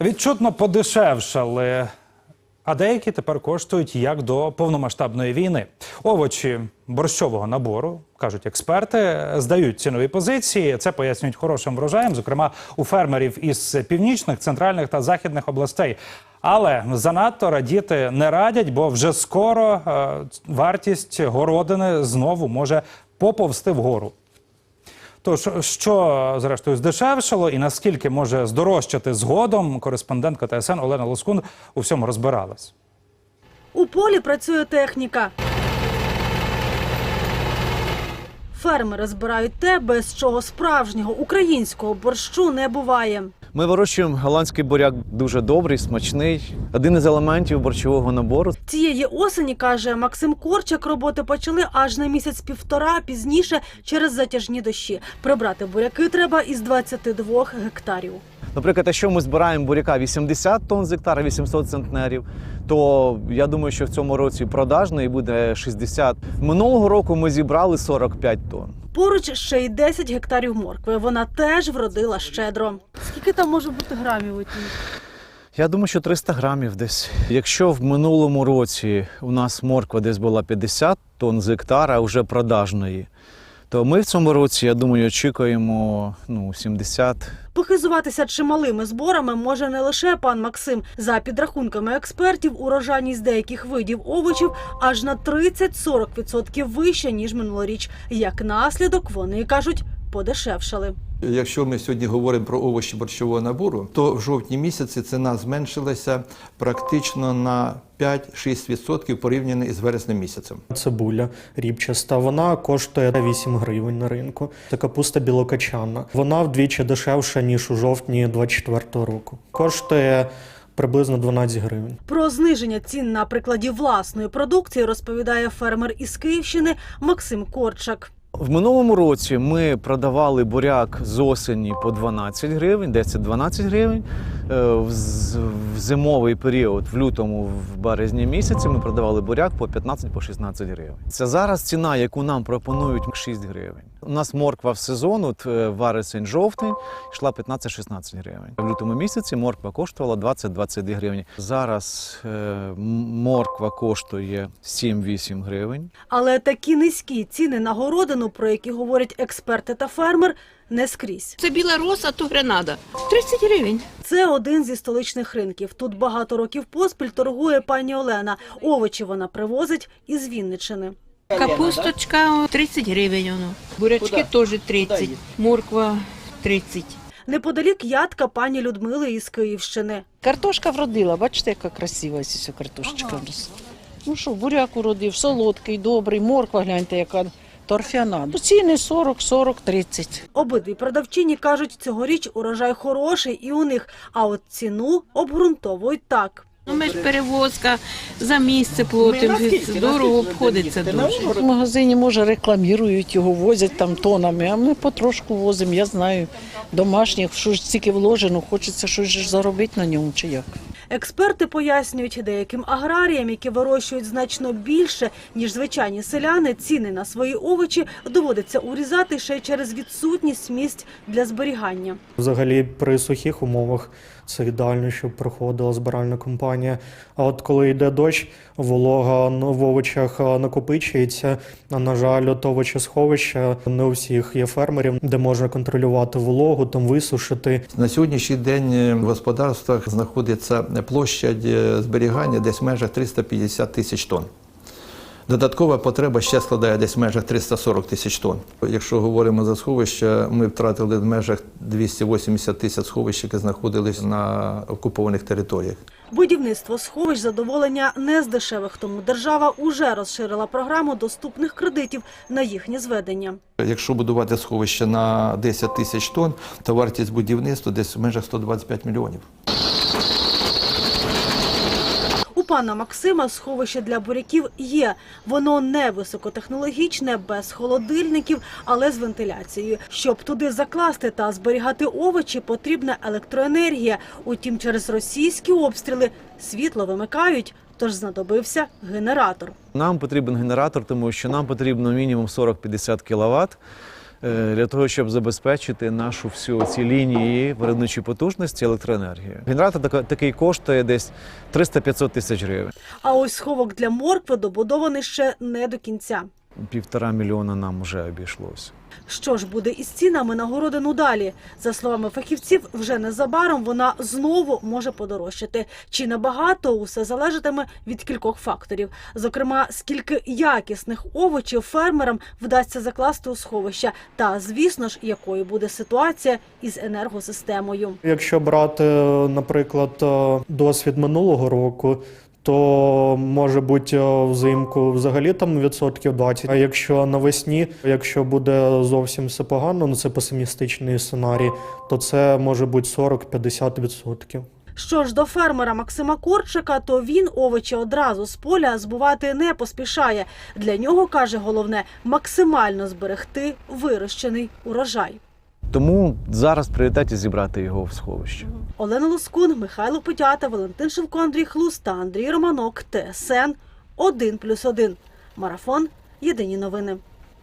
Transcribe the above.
Відчутно подешевшали, а деякі тепер коштують як до повномасштабної війни. Овочі борщового набору, кажуть експерти, здають цінові позиції. Це пояснюють хорошим врожаєм, зокрема у фермерів із північних, центральних та західних областей. Але занадто радіти не радять, бо вже скоро е, вартість городини знову може поповзти вгору. Тож, що зрештою здешевшало і наскільки може здорожчати згодом, кореспондентка ТСН Олена Лоскун у всьому розбиралась. У полі працює техніка. Фермери збирають те, без чого справжнього українського борщу не буває. Ми вирощуємо голландський буряк дуже добрий, смачний. Один із елементів борщового набору. Цієї осені, каже Максим Корчак, роботи почали аж на місяць-півтора пізніше через затяжні дощі. Прибрати буряки треба із 22 гектарів. Наприклад, якщо ми збираємо буряка 80 тонн з гектара, 800 центнерів, то я думаю, що в цьому році продажний буде 60. Минулого року ми зібрали 45 тонн. Поруч ще й 10 гектарів моркви. Вона теж вродила щедро. Скільки там може бути грамів у тій? Я думаю, що 300 грамів десь. Якщо в минулому році у нас морква десь була 50 тонн з гектара вже продажної, то ми в цьому році, я думаю, очікуємо ну, 70 Похизуватися чималими зборами може не лише пан Максим. За підрахунками експертів, урожайність деяких видів овочів аж на 30-40% вища, ніж минулоріч. Як наслідок, вони кажуть, подешевшали. Якщо ми сьогодні говоримо про овочі борщового набору, то в жовтні місяці ціна зменшилася практично на 5-6% порівняно із вереснем місяцем. Цибуля рібчаста, вона коштує 8 гривень на ринку. Це капуста білокачана. Вона вдвічі дешевша, ніж у жовтні 24 року. Коштує приблизно 12 гривень. Про зниження цін на прикладі власної продукції розповідає фермер із Київщини Максим Корчак. В минулому році ми продавали буряк з осені по 12 гривень, 10-12 гривень. Е, В зимовий період, в лютому, в березні місяці, ми продавали буряк по 15-16 гривень. Це зараз ціна, яку нам пропонують 6 гривень. У нас морква в сезон, от е, вересень, жовтень, йшла 15-16 гривень. В лютому місяці морква коштувала 20-22 гривні. Зараз е, морква коштує 7-8 гривень. Але такі низькі ціни на городину, про які говорять експерти та фермер, не скрізь. Це біла роса, то гренада. 30 гривень. Це один зі столичних ринків. Тут багато років поспіль торгує пані Олена. Овочі вона привозить із Вінничини. Капусточка 30 гривень. Воно. Бурячки теж 30. Морква 30. Неподалік ядка пані Людмили із Київщини. Картошка вродила, бачите, яка красива ця картошечка нас. Ну що, буряк уродив, солодкий, добрий, морква, гляньте, яка торфяна. Ну, Ціни 40, 40, 30. Обидві продавчині кажуть, цьогоріч урожай хороший і у них, а от ціну обґрунтовують так. Ну, ми ж перевозка за місце платимо. Дорого обходиться дуже. В магазині, може, рекламують його, возять там тонами, а ми потрошку возимо, я знаю, домашніх, що ж стільки вложено, хочеться щось заробити на ньому чи як. Експерти пояснюють, деяким аграріям, які вирощують значно більше, ніж звичайні селяни, ціни на свої овочі доводиться урізати ще через відсутність місць для зберігання. Взагалі, при сухих умовах це ідеально, щоб проходила збиральна компанія. А от коли йде дощ, волога в овочах накопичується. А на жаль, от овочесховища не у всіх є фермерів, де можна контролювати вологу, там висушити. На сьогоднішній день е, в господарствах знаходиться площа е, зберігання десь в межах 350 тисяч тонн. Додаткова потреба ще складає десь в межах 340 тисяч тонн. Якщо говоримо за сховища, ми втратили в межах 280 тисяч сховищ, які знаходились на окупованих територіях. Будівництво сховищ задоволення не з дешевих, тому держава уже розширила програму доступних кредитів на їхнє зведення. Якщо будувати сховище на 10 тисяч тонн, то вартість будівництва десь в межах 125 мільйонів. У пана Максима сховище для буряків є. Воно не високотехнологічне, без холодильників, але з вентиляцією. Щоб туди закласти та зберігати овочі, потрібна електроенергія. Утім, через російські обстріли світло вимикають, тож знадобився генератор. Нам потрібен генератор, тому що нам потрібно мінімум 40-50 кВт. Е, для того, щоб забезпечити нашу всю ці лінії виробничої потужності електроенергії. Генератор такий коштує десь 300-500 тисяч гривень. А ось сховок для моркви добудований ще не до кінця. Півтора мільйона нам вже обійшлося. Що ж буде із цінами на городину далі? За словами фахівців, вже незабаром вона знову може подорожчати. Чи набагато усе залежатиме від кількох факторів. Зокрема, скільки якісних овочів фермерам вдасться закласти у сховища, та звісно ж, якою буде ситуація із енергосистемою. Якщо брати, наприклад, е, досвід минулого року, то може бути е, взимку взагалі там відсотків 20. А якщо навесні, якщо буде зовсім все погано, ну це песимістичний сценарій, то це може бути 40-50 відсотків. Що ж до фермера Максима Корчика, то він овочі одразу з поля збувати не поспішає. Для нього каже головне максимально зберегти вирощений урожай. Тому зараз в пріоритеті зібрати його в сховище. Олена Лускун, Михайло Петята, Валентин Шевко, Андрій Хлус та Андрій Романок. ТСН 1+,1. Марафон. Єдині новини.